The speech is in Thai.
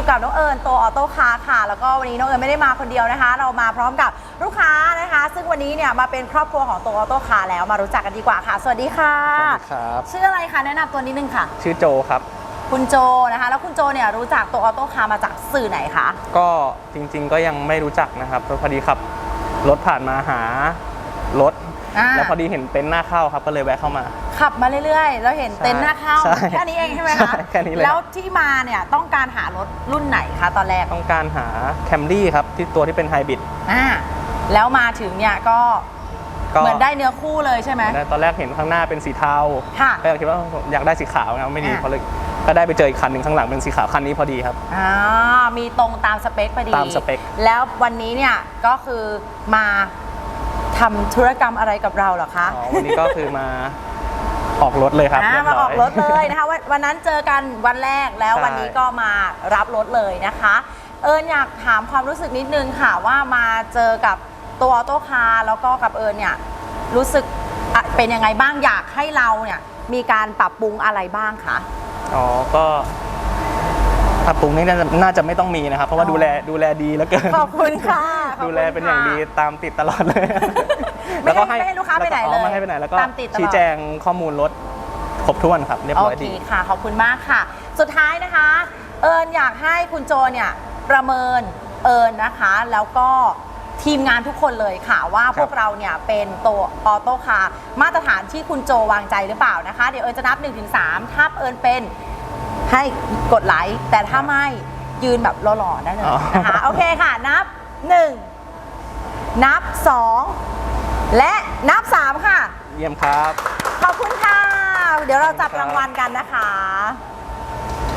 กับน้องเอิญตัวออโต้คาร์ค่ะ แล้วก็วันนี้น้องเอิญไม่ได้มาคนเดียวนะคะ เรามาพร้อมกับลูกค้านะคะ ซึ่งวันนี้เนี่ยมาเป็นครอบครัวของตัวออโต้คาร์แล้วมารู้จักกันดีกว่าค่ะ สวัสดีค่ะ ครับ ชื่ออะไรคะแนะนำตัวนิดนึงค่ะ ชื่อโจครับ คุณโจนะคะ แล้วคุณโจเนี่ยรู้จักตัวออโต้คาร์มาจากสื่อไหนคะก็จริงๆก็ยังไม่รู้จักนะครับเพราะพอดีขับรถผ่านมาหารถ อ่า แล้วพอดีเห็นเต็นท์หน้าเข้าครับก็เลยแวะเข้ามา ขับมาเรื่อยๆ แล้วเห็นเต็นท์หน้าเข้าใช่แค่นี้เองใช่ไหมใช่คะแค่นี้เลย แล้วที่มาเนี่ยต้องการหารถรุ่นไหนคะตอนแรกต้องการหาแคมรี่ครับที่ตัวที่เป็นไฮบริดอ่าแล้วมาถึงเนี่ยก็ก็เหมือนได้เนื้อคู่เลยใช่ไหม ตอนแรกเห็นข้างหน้าเป็นสีเทาค่ะก็คิดว่าอยากได้สีขาวนะไม่ดีอ่าเขาเลยก็ได้ไปเจออีกคันหนึ่งข้างหลังเป็นสีขาวคันนี้พอดีครับ อ่ามีตรงตามสเปคพอดีตามสเปค แล้ววันนี้เนี่ยก็คือมา ทำธุรกรรมอะไรกับเราเหรอคะอ๋อวันนี้ก็คือมาออกรถเลยครับอ่าเรียบมาร้ออกรถเลยนะคะวันวันนั้นเจอกันวันแรกแล้วใช่วันนี้ก็มารับรถเลยนะคะ เอิญอยากถามความรู้สึกนิดนึงค่ะว่ามาเจอกับตัวออโต้คาร์แล้วก็กับเอิญเนี่ยรู้สึกอะเป็นยังไงบ้างอยากให้เราเนี่ยมีการปรับปรุงอะไรบ้างคะ อ๋อก็ปรับปรุงนี่น่าจะน่าจะไม่ต้องมีนะครับ เพราะว่าอ๋อ ดูแลดูแลดีแล้วเกิน ขอบคุณค่ะ ขอบคุณดูแลเป็นอย่างดีค่ะตามติดตลอดเลยไม่ให้ไม่ให้ลูกค้าไปไหนแวเลยไม่ให้ไปไหนแล้วก็ตามติดตลอด ชี้แจงข้อมูลรถครบถ้วนครับ เรียบโอร้อยเคดี ค่ะ ขอบคุณมากค่ะ สุดท้ายนะคะ เอิญอยากให้คุณโจเนี่ยประเมินเอิญนะคะ แล้วก็ทีมงานทุกคนเลยค่ะว่าครับพวกเราเนี่ยเป็นตัวออโต้คาร์มาตรฐานที่คุณโจวางใจหรือเปล่านะคะ เดี๋ยวเอิญจะนับ 1-3 ถ้าเอิญเป็นให้กดไลค์แต่ถ้าไม่ยืนแบบหล่อๆได้เลยนะคะ โอเคค่ะ นับ 1 นับ 2 และนับ 3 ค่ะ เยี่ยมครับ ขอบคุณค่ะ เดี๋ยวเราจับขอบคุณครับรางวัลกันนะคะ